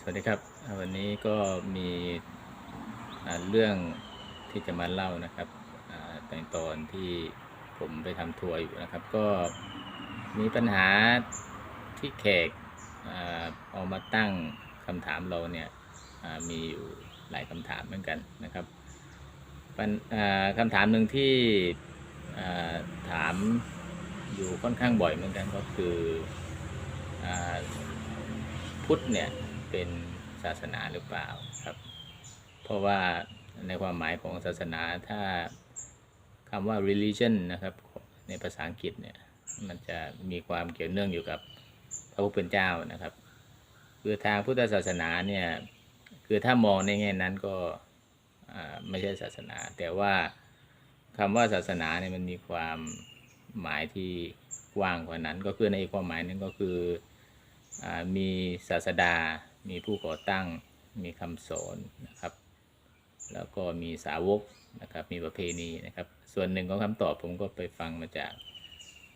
สวัสดีครับวันนี้ก็มีเรื่องที่จะมาเล่านะครับอ่ตอนที่ผมไปทำทัวร์อยู่นะครับ ก็มีปัญหาที่แขกเอามาตั้งคำถามเราเนี่ยมีอยู่หลายคำถามเหมือนกันนะครับคำถามหนึ่งที่ถามอยู่ค่อนข้างบ่อยเหมือนกันก็คืออพุทธเนี่ย เป็นศาสนาหรือเปล่าครับ เพราะว่าในความหมายของศาสนาถ้าคำว่า religion นะครับในภาษาอังกฤษเนี่ยมันจะมีความเกี่ยวเนื่องอยู่กับพระผู้เป็นเจ้านะครับคือทางพุทธศาสนาเนี่ยคือถ้ามองในแง่นั้นก็ไม่ใช่ศาสนา แต่ว่าคำว่าศาสนาเนี่ยมันมีความหมายที่กว้างกว่านั้น ก็คือในอีกความหมายนึงก็คืออมีศาสดา มีผู้ก่อตั้งมีคำสอนนะครับ แล้วก็มีสาวกนะครับมีประเพณีนะครับ ส่วนหนึ่งของคำตอบผมก็ไปฟังมาจาก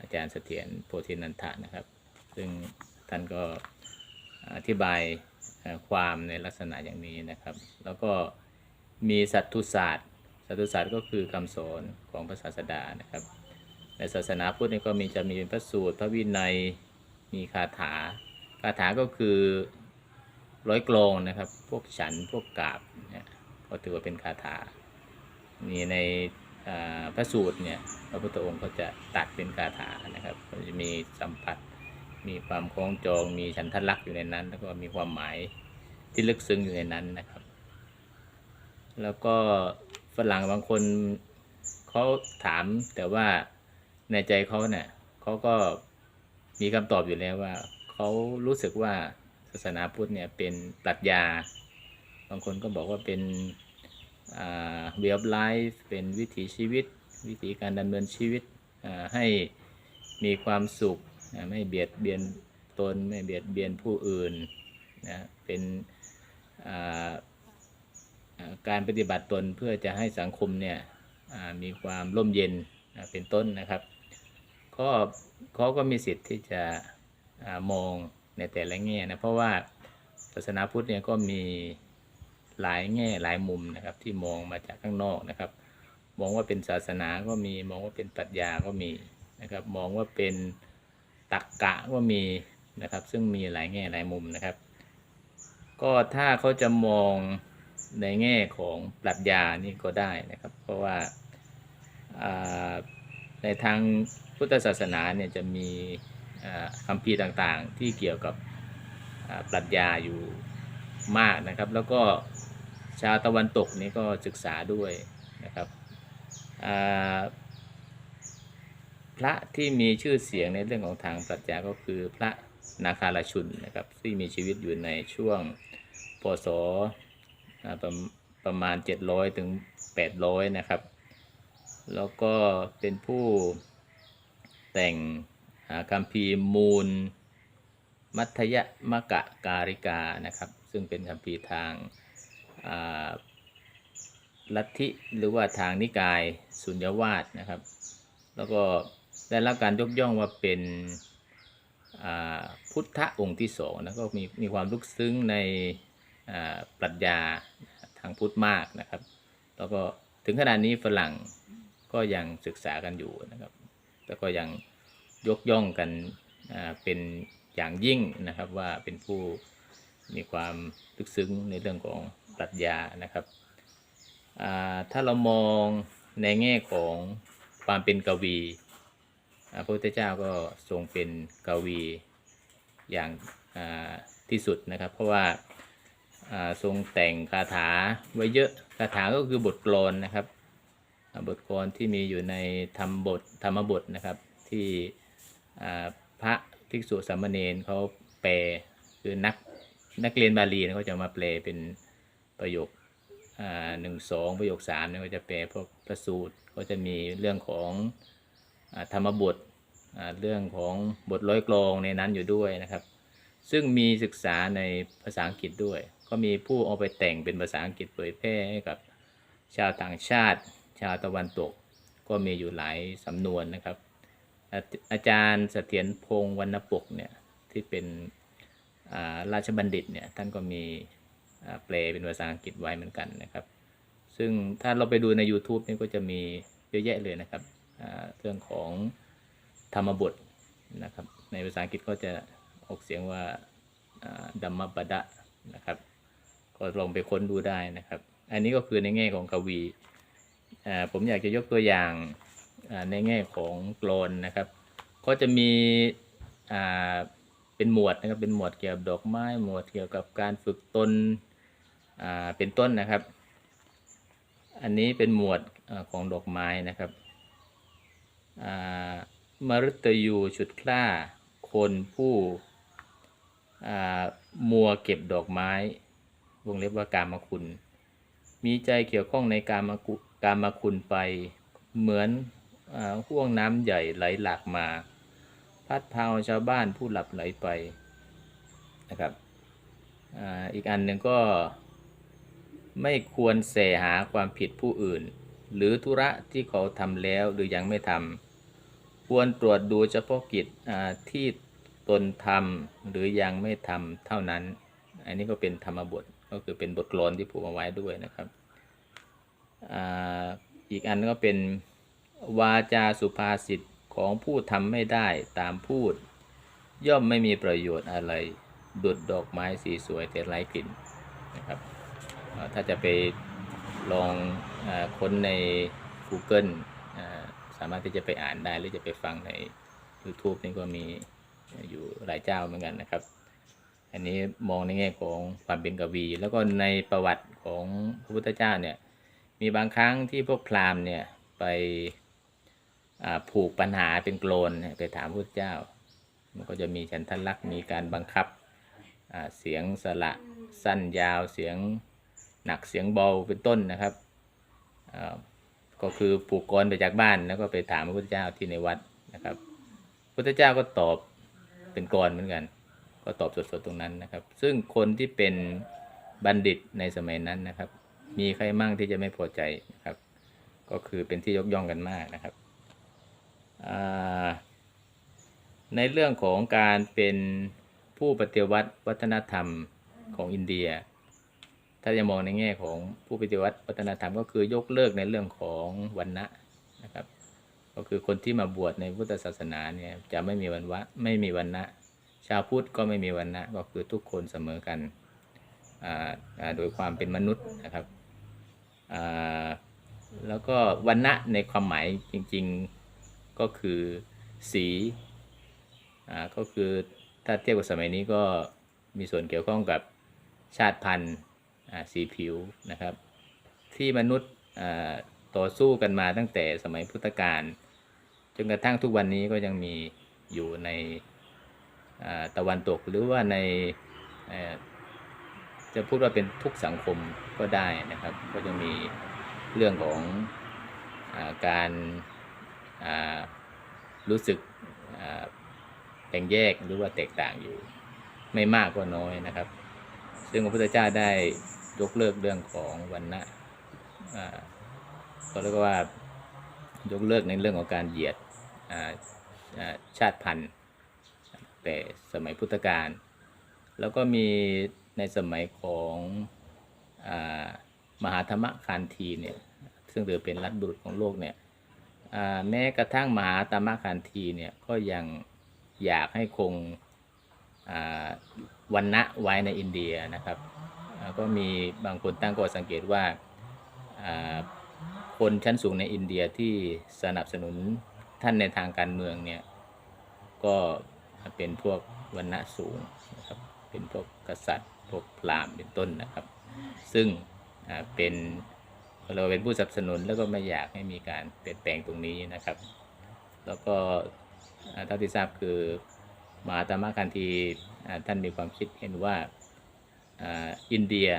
อาจารย์เสถียรโพธินันทะนะครับ ซึ่งท่านก็อธิบายความในลักษณะอย่างนี้นะครับ แล้วก็มีสัตตุศาสตร์สัตตุศาสตร์ก็คือคำสอนของพระศาสดานะครับ ในศาสนาพุทธนี่ก็มีจะมีเป็นพระสูตร พระวินัยมีคาถา คาถาก็คือ ร้อยกลองนะครับ พวกฉันพวกกาบเนี่ยก็ถือว่าเป็นคาถามีในพระสูตรเนี่ยพระพุทธองค์ก็จะตัดเป็นคาถานะครับก็จะมีสัมผัส มีความคล้องจอง มีฉันทลักษณ์อยู่ในนั้น แล้วก็มีความหมายที่ลึกซึ้งอยู่ในนั้นนะครับ แล้วก็ฝรั่งบางคนเขาถามแต่ว่าในใจเขาเนี่ยเขาก็มีคำตอบอยู่แล้วว่าเขารู้สึกว่าาสนาพุทธเนี่ยเป็นปรัชญา บางคนก็บอกว่าเป็นอ่า way of life เป็นวิถีชีวิต วิธีการดำเนินชีวิตให้มีความสุขไม่เบียดเบียนตนไม่เบียดเบียนผู้อื่นนะเป็นการปฏิบัติตนเพื่อจะให้สังคมเนี่ยมีความร่มเย็นเป็นต้นนะครับ ก็เขาก็มีสิทธิ์ที่จะอมอง ในแต่ละแง่นะเพราะว่าศาสนาพุทธเนี่ยก็มีหลายแง่หลายมุมนะครับที่มองมาจากข้างนอกนะครับ มองว่าเป็นศาสนาก็มีมองว่าเป็นปรัชญาก็มีนะครับ มองว่าเป็นตรรกกะก็มีนะครับ ซึ่งมีหลายแง่หลายมุมนะครับ ก็ถ้าเขาจะมองในแง่ของปรัชญานี่ก็ได้นะครับ เพราะว่าในทางพุทธศาสนาเนี่ยจะมี คำพีร์ต่างๆ ที่เกี่ยวกับปรัชญาอยู่มากนะครับ แล้วก็ชาวตะวันตกนี่ก็ศึกษาด้วยนะครับพระที่มีชื่อเสียงในเรื่องของทางปรัชญาก็คือพระนาคาราชุนนะครับที่มีชีวิตอยู่ในช่วงพศประประมาณ 700 ถึง 800 นะครับ แล้วก็เป็นผู้แต่ง คัมภีมูล มัทยมกะการิกานะครับ ซึ่งเป็นคัมภีทางลัทธิหรือว่าทางนิกายสุญญวาสนะครับ แล้วก็ได้รับการยกย่องว่าเป็นพุทธองค์ที่สองนะก็มีมีความลึกซึ้งในปรัชญาทางพุทธมากนะครับ แล้วก็ถึงขนาดนี้ฝรั่งก็ยังศึกษากันอยู่นะครับ แล้วก็ยัง ยกย่องกันเป็นอย่างยิ่งนะครับว่าเป็นผู้มีความลึกซึ้งในเรื่องของปรัชญานะครับถ้าเรามองในแง่ของความเป็นกวีพระพุทธเจ้าก็ทรงเป็นกวีอย่างที่สุดนะครับ เพราะว่าทรงแต่งคาถาไว้เยอะคาถาก็คือบทกลอนนะครับ บทกลอนที่มีอยู่ในธรรมบทธรรมบทนะครับที่ พระภิกษุสามเณรเขาแปลคือนักนักเรียนบาลีเขาจะมาแปลเป็นประโยคหนึ่งสองประโยคสามเนี่ยก็จะแปลพวกพระสูตรก็จะมีเรื่องของอธรรมบทเรื่องของบทร้อยกลองในนั้นอยู่ด้วยนะครับ ซึ่งมีศึกษาในภาษาอังกฤษด้วย ก็มีผู้เอาไปแต่งเป็นภาษาอังกฤษเผยแพร่ให้กับชาวต่างชาติ ชาวตะวันตก ก็มีอยู่หลายสำนวนนะครับ อาจารย์เสถียรพงษ์วรรณปกเนี่ยที่เป็นราชบัณฑิตเนี่ยท่านก็มีแปลเป็นภาษาอังกฤษไว้เหมือนกันนะครับ ซึ่งถ้าเราไปดูใน YouTube นี่ก็จะมีเยอะแยะเลยนะครับเรื่องของธรรมบทนะครับ ในภาษาอังกฤษก็จะออกเสียงว่าดัมมปดะนะครับ ก็ลองไปค้นดูได้นะครับ อันนี้ก็คือในแง่ของกวีผมอยากจะยกตัวอย่าง ในแง่ของกลอนนะครับก็จะมีเป็นหมวดนะครับเป็นหมวดเกี่ยวกับดอกไม้ หมวดเกี่ยวกับการฝึกตนเป็นต้นนะครับ อันนี้เป็นหมวดอของดอกไม้นะครับอ่ามฤตยูฉุดคล้าคนผู้มัวเก็บดอกไม้ วงเล็บว่ากามคุณ มีใจเกี่ยวข้องในการมาการมาคุณไปเหมือน ห่วงน้ำใหญ่ไหลหลากมา พัดพาชาวบ้านผู้หลับไหลไปนะครับอาอีกอันหนึ่งก็ไม่ควรแสหาความผิดผู้อื่น หรือธุระที่เขาทำแล้วหรือยังไม่ทำควรตรวจดูเฉพาะกิจอ่าที่ตนทำหรือยังไม่ทำเท่านั้น อันนี้ก็เป็นธรรมบทก็คือเป็นบทกลอนที่ผูกเอาไว้ด้วยนะครับอ่าอีกอันก็เป็น วาจาสุภาษิตของผู้ทำไม่ได้ตามพูด ย่อมไม่มีประโยชน์อะไร ดุดดอกไม้สีสวยแต่ไร้กลิ่นนะครับถ้าจะไปลองอค้นใน Google สามารถที่จะไปอ่านได้หรือจะไปฟังใน YouTube นี่ก็มีอยู่หลายเจ้าเหมือนกันนะครับ อันนี้มองในแง่ของความเป็นกวี แล้วก็ในประวัติของพระพุทธเจ้าเนี่ยมีบางครั้งที่พวกพราหมณ์เนี่ยไป ผูกปัญหาเป็นโกลนไปถามพระพุทธเจ้า มันก็จะมีฉันทลักษณ์มีการบังคับเสียงสระสั้นยาวเสียงหนักเสียงเบาเป็นต้นนะครับก็คือผูกกรไปจากบ้านแล้วก็ไปถามพระพุทธเจ้าที่ในวัดนะครับพระพุทธเจ้าก็ตอบเป็นกรเหมือนกัน ก็ตอบสดๆตรงนั้นนะครับ ซึ่งคนที่เป็นบัณฑิตในสมัยนั้นนะครับ มีใครมั่งที่จะไม่พอใจนะครับ ก็คือเป็นที่ยกย่องกันมากนะครับ ในเรื่องของการเป็นผู้ปฏิวัติวัฒนธรรมของอินเดีย ถ้าจะมองในแง่ของผู้ปฏิวัติวัฒนธรรมก็คือยกเลิกในเรื่องของวันณะนะครับ ก็คือคนที่มาบวชในพุทธศาสนาเนี่ยจะไม่มีวันวะไม่มีวันณะชาวพุทธก็ไม่มีวันณะก็คือทุกคนเสมอกันอ่าโดยความเป็นมนุษย์นะครับอ่าแล้วก็วันณะในความหมายจริง ๆ ก็คือสีอ่าก็คือถ้าเทียบกับสมัยนี้ก็มีส่วนเกี่ยวข้องกับชาติพันธุ์อ่าสีผิวนะครับ ที่มนุษย์อ่าต่อสู้กันมาตั้งแต่สมัยพุทธกาลจนกระทั่งทุกวันนี้ก็ยังมีอยู่ในอ่าตะวันตกหรือว่าในเอ่อจะพูดว่าเป็นทุกสังคมก็ได้นะครับ ก็จะมีเรื่องของอการ รู้สึกแบ่งแยกหรือว่าแตกต่างอยู่ไม่มากก็น้อยนะครับ ซึ่งพระพุทธเจ้าได้ยกเลิกเรื่องของวันนะอ่าก็เรียกว่ายกเลิกในเรื่องของการเหยียดชาติพันธุ์แต่สมัยพุทธกาลแล้วก็มีในสมัยของอมหาธรรมคานทีเนี่ยซึ่งถือเป็นรัฐบุรุษของโลกเนี่ย แม้กระทั่งมหาธรรมคานทีเนี่ยก็ยังอยากให้คงวันณะไว้ในอินเดียนะครับก็มีบางคนตั้งข้อสังเกตว่าคนชั้นสูงในอินเดียที่สนับสนุนท่านในทางการเมืองเนี่ยก็เป็นพวกวันณะสูงนะครับเป็นพวกกษัตริย์พวกพราหมณ์เป็นต้นนะครับ ซึ่งเป็น เราเป็นผู้สนับสนุนแล้วก็ไม่อยากให้มีการเปลี่ยนแปลงตรงนี้นะครับ แล้วก็เท่าที่ทราบคือมหาตมะคันธีท่านมีความคิดเห็นว่าอินเดีย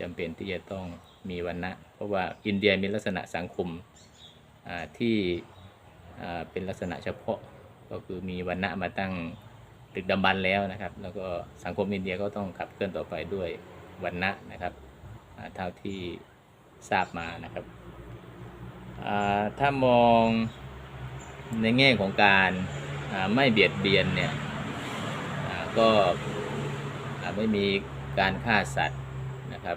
จำเป็นที่จะต้องมีวันนะเพราะว่าอินเดียมีลักษณะสังคมที่เป็นลักษณะเฉพาะก็คือมีวันณะมาตั้งดึกดำบรรพ์แล้วนะครับ แล้วก็สังคมอินเดียก็ต้องขับเคลื่อนต่อไปด้วยวันณะนะครับเท่าที่ ทราบมานะครับถ้ามองในแง่ของการไม่เบียดเบียนเนี่ยก็ไม่มีการฆ่าสัตว์นะครับ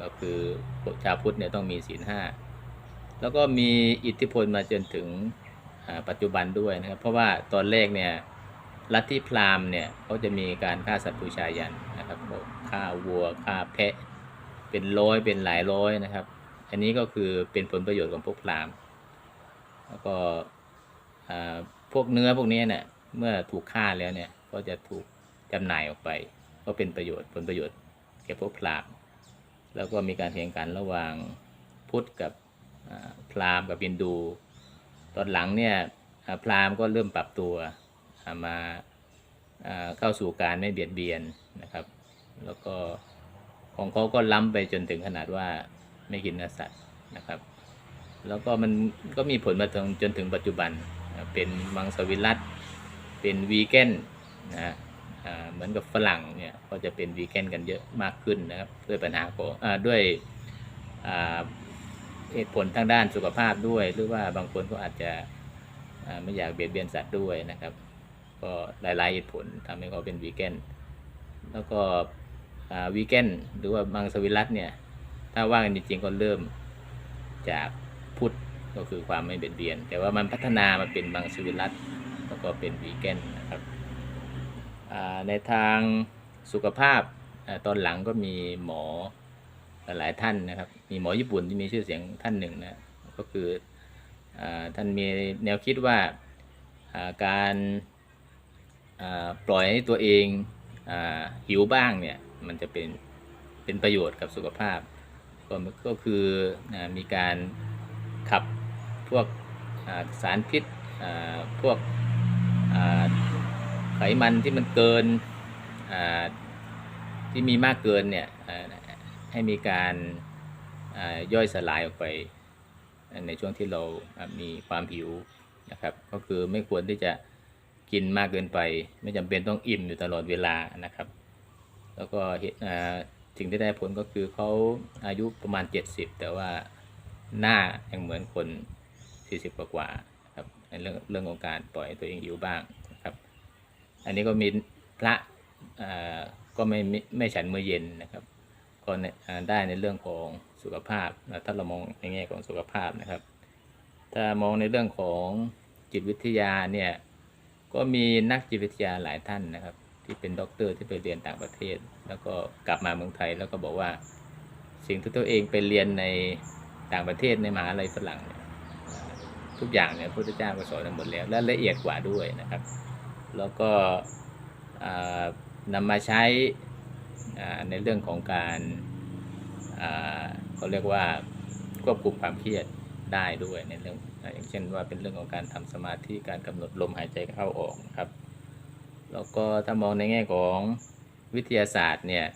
ก็คือชาวพุทธเนี่ยต้องมีศีลห้าแล้วก็มีอิทธิพลมาจนถึงปัจจุบันด้วยนะครับ เพราะว่าตอนแรกเนี่ยลัทธิพราหมณ์เนี่ยเขาจะมีการฆ่าสัตว์บูชายันนะครับฆ่าวัวฆ่าแพะเป็นร้อยเป็นหลายร้อยนะครับ อันนี้ก็คือเป็นผลประโยชน์ของพวกพรามแล้วก็พวกเนื้อพวกนี้เนี่ยเมื่อถูกฆ่าแล้วเนี่ยก็จะถูกจำหน่ายออกไป ก็เป็นประโยชน์ผลประโยชน์แก่พวกพรามแล้วก็มีการแข่งขันระหว่างพุทธกับพรามกับฮินดู ตอนหลังเนี่ยพรามก็เริ่มปรับตัวมาเข้าสู่การไม่เบียดเบียนนะครับ แล้วก็ของเขาก็ล้ำไปจนถึงขนาดว่า ไม่กินเนื้อสัตว์นะครับ แล้วก็มันก็มีผลมาถึงจนถึงปัจจุบันเป็นมังสวิรัตเป็นวีแกนนะฮะเหมือนกับฝรั่งเนี่ยก็จะเป็นวีแกนกันเยอะมากขึ้นนะครับด้วยปัญหาของอด้วยเหตุผลทางด้านสุขภาพด้วย หรือว่าบางคนก็อาจจะไม่อยากเบียดเบียนสัตว์ด้วยนะครับ ก็หลายๆเหตุผลทำให้เขาเป็นวีแกนแล้วก็วีแกนหรือว่ามังสวิรัตเนี่ย ถ้าว่ากันจริงๆก็เริ่มจากพุทธก็คือความไม่เบียดเบียน แต่ว่ามันพัฒนามาเป็นมังสวิรัตแล้วก็เป็นวีแกนนะครับในทางสุขภาพอตอนหลังก็มีหมอหลายท่านนะครับ มีหมอญี่ปุ่นที่มีชื่อเสียงท่านหนึ่งนะก็คืออท่านมีแนวคิดว่าการปล่อยให้ตัวเองอหิวบ้างเนี่ยมันจะเป็นเป็นประโยชน์กับสุขภาพ ก็คือมีการขับพวกสารพิษพวกไขมันที่มันเกินที่มีมากเกินเนี่ยให้มีการย่อยสลายออกไปในช่วงที่เรามีความหิวนะครับ ก็คือไม่ควรที่จะกินมากเกินไป ไม่จำเป็นต้องอิ่มอยู่ตลอดเวลานะครับ แล้วก็เหตุอ่า สิ่งที่ได้ผลก็คือเขาอายุประมาณ 70 แต่ว่าหน้ายังเหมือนคน 40 กว่ากว่าครับในเรื่องเรื่องของการปล่อยตัวเองหิวบ้างนะครับ อันนี้ก็มีพระอ่าก็ไม่ไม่ไม่ฉันมื้อเย็นนะครับก็ในได้ในเรื่องของสุขภาพถ้าเรามองในแง่ของสุขภาพนะครับ ถ้ามองในเรื่องของจิตวิทยาเนี่ยก็มีนักจิตวิทยาหลายท่านนะครับ ที่เป็นด็อกเตอร์ที่ไปเรียนต่างประเทศ แล้วก็กลับมาเมืองไทย แล้วก็บอกว่า สิ่งที่ตัวเองไปเรียนในต่างประเทศในมหาลัยฝรั่งเนี่ยทุกอย่างเนี่ยพระพุทธเจ้าก็สอนหมดแล้ว และละเอียดกว่าด้วยนะครับ แล้วก็อ่านำมาใช้ในเรื่องของการเขาเรียกว่าควบคุมความเครียดได้ด้วยในเรื่องอย่างเช่นว่าเป็นเรื่องของการทำสมาธิการกำหนดลมหายใจเข้าออกนะครับ แล้วก็ถ้ามองในแง่ของวิทยาศาสตร์เนี่ย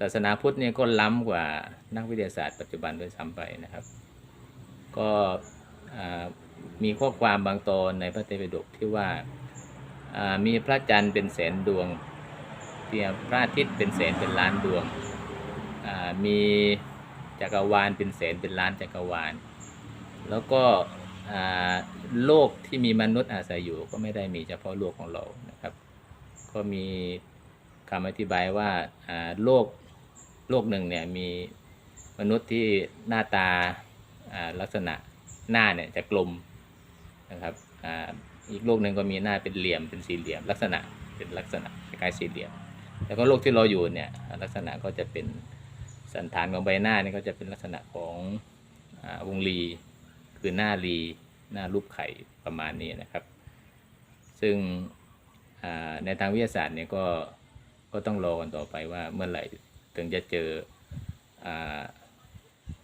ศาสนาพุทธเนี่ยก็ล้ำกว่านักวิทยาศาสตร์ปัจจุบันด้วยซ้ำไปนะครับ ก็มีข้อความบางตอนในพระไตรปิฎกที่ว่ามีพระจันทร์เป็นแสนดวงเทียพระอาทิตย์เป็นแสนเป็นล้านดวง มีจักรวาลเป็นแสนเป็นล้านจักรวาล แล้วก็ โลกที่มีมนุษย์อาศัยอยู่ก็ไม่ได้มีเฉพาะโลกของเรานะครับ ก็มีคำอธิบายว่าโลกโลกหนึ่งเนี่ยมีมนุษย์ที่หน้าตาลักษณะหน้าเนี่ยจะกลมนะครับอ,อีกโลกหนึ่งก็มีหน้าเป็นเหลี่ยมเป็นสี่เหลี่ยม ลักษณะเป็นลักษณะคล้ายสี่เหลี่ยม แล้วก็โลกที่เราอยู่เนี่ยลักษณะก็จะเป็นสันฐานของใบหน้านี่ก็จะเป็นลักษณะของอวงรี คือหน้ารีหน้ารูปไข่ประมาณนี้นะครับ ซึ่งในทางวิทยาศาสตร์เนี่ยก็ก็ต้องรอกันต่อไปว่าเมื่อไหร่ถึงจะเจออ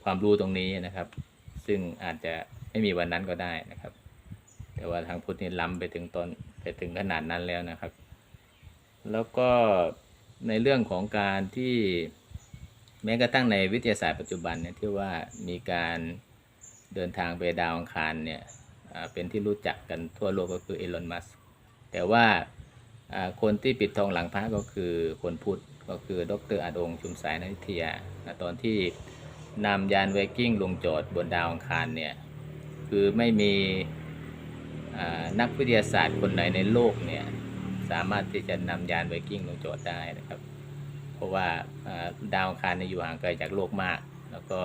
ความรู้ตรงนี้นะครับ ซึ่งอาจจะไม่มีวันนั้นก็ได้นะครับ แต่ว่าทางพุทธนี่ล้ำไปถึงตอนไปถึงขนาดนั้นแล้วนะครับ แล้วก็ในเรื่องของการที่แม้กระทั่งในวิทยาศาสตร์ปัจจุบันเนี่ยที่ว่ามีการ เดินทางไปดาวอังคารเนี่ยเป็นที่รู้จักกันทั่วโลกก็คือเอลอนมัสแต่ว่าคนที่ปิดทองหลังพระก็คือคนพุทธก็คือดรอาดงชุมสายนวิทยาตอนที่นำยานไวกิ้งลงจอดบนดาวอังคารเนี่ยคือไม่มีนักวิทยาศาสตร์คนไหนในโลกเนี่ยสามารถที่จะนำยานไวกิ้งลงจอดได้นะครับ เพราะว่าดาวอังคารเนี่ยอยู่ห่างไกลจากโลกมาก แล้วก็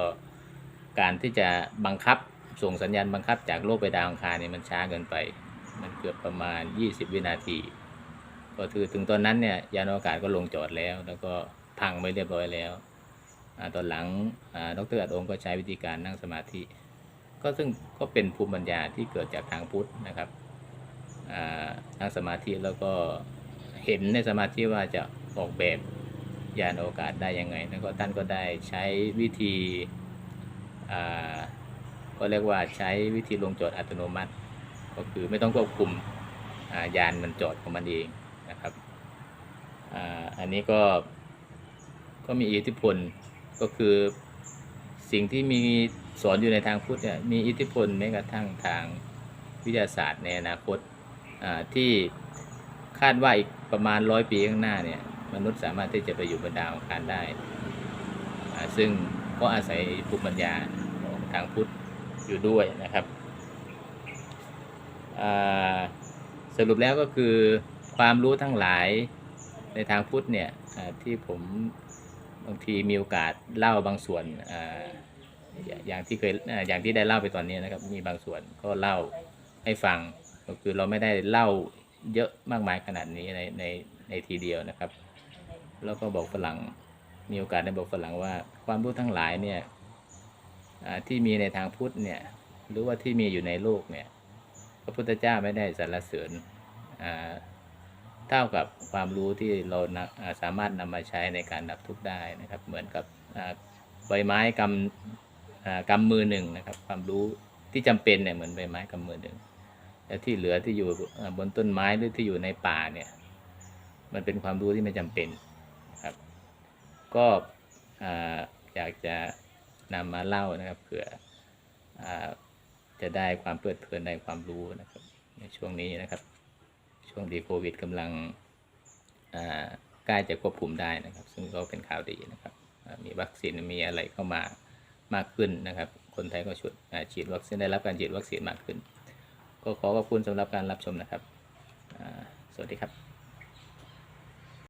การที่จะบังคับส่งสัญญาณบังคับจากโลกไปดาวอังคารเนี่ยมันช้าเกินไป มันเกือบประมาณ 20 วินาที ก็คือถึงตอนนั้นเนี่ยยานอวกาศก็ลงจอดแล้ว แล้วก็พังไปเรียบร้อยแล้วอตอนหลังดรอัดองก็ใช้วิธีการนั่งสมาธิ ก็ซึ่งก็เป็นภูมิปัญญาที่เกิดจากทางพุทธนะครับนั่งสมาธิแล้วก็เห็นในสมาธิว่าจะออกแบบยานอวกาศได้ยังไง แล้วก็ท่านก็ได้ใช้วิธี ก็เรียกว่าใช้วิธีลงจอดอัตโนมัติ ก็คือไม่ต้องควบคุมยานมันจอดของมันเองนะครับออันนี้ก็ก็มีอิทธิพลก็คือสิ่งที่มีสอนอยู่ในทางพุทธเนี่ยมีอิทธิพลแม้กระทั่งทางวิทยาศาสตร์ในอนาคตาที่คาดว่าอีกประมาณร้อยปีข้างหน้าเนี่ยมนุษย์สามารถที่จะไปอยู่บนดาวอังคารได้ ซึ่ง ก็อาศัยภูมิปัญญาทางพุทธอยู่ด้วยนะครับ สรุปแล้วก็คือความรู้ทั้งหลายในทางพุทธเนี่ยที่ผมบางทีมีโอกาสเล่าบางส่วนอย่างที่เคยอ่าอย่างที่ได้เล่าไปตอนนี้นะครับ มีบางส่วนก็เล่าให้ฟังก็คือเราไม่ได้เล่าเยอะมากมายขนาดนี้ในในในทีเดียวนะครับ แล้วก็บอกฝรั่ง มีโอกาสได้บอกฝรั่งว่าความรู้ทั้งหลายเนี่ยที่มีในทางพุทธเนี่ยหรือว่าที่มีอยู่ในโลกเนี่ยพระพุทธเจ้าไม่ได้สรรเสริญเท่ากับความรู้ที่เราสามารถนำมาใช้ในการดับทุกข์ได้นะครับ เหมือนกับใบไม้กำกำมือหนึ่งนะครับ ความรู้ที่จำเป็นเนี่ยเหมือนใบไม้กำมือหนึ่งแต่ที่เหลือที่อยู่บนต้นไม้หรือที่อยู่ในป่าเนี่ย มันเป็นความรู้ที่ไม่จำเป็น ก็อยากจะนำมาเล่านะครับเผื่ออจะได้ความเพลิดเพลินได้ความรู้นะครับในช่วงนี้นะครับ ช่วงที่โควิดกำลังใกล้จะควบคุมได้นะครับ ซึ่งก็เป็นข่าวดีนะครับมีวัคซีนมีอะไรเข้ามามากขึ้นนะครับ คนไทยก็ชุดฉีดวัคซีนได้รับการฉีดวัคซีนมากขึ้น ก็ขอขอบคุณสำหรับการรับชมนะครับ สวัสดีครับ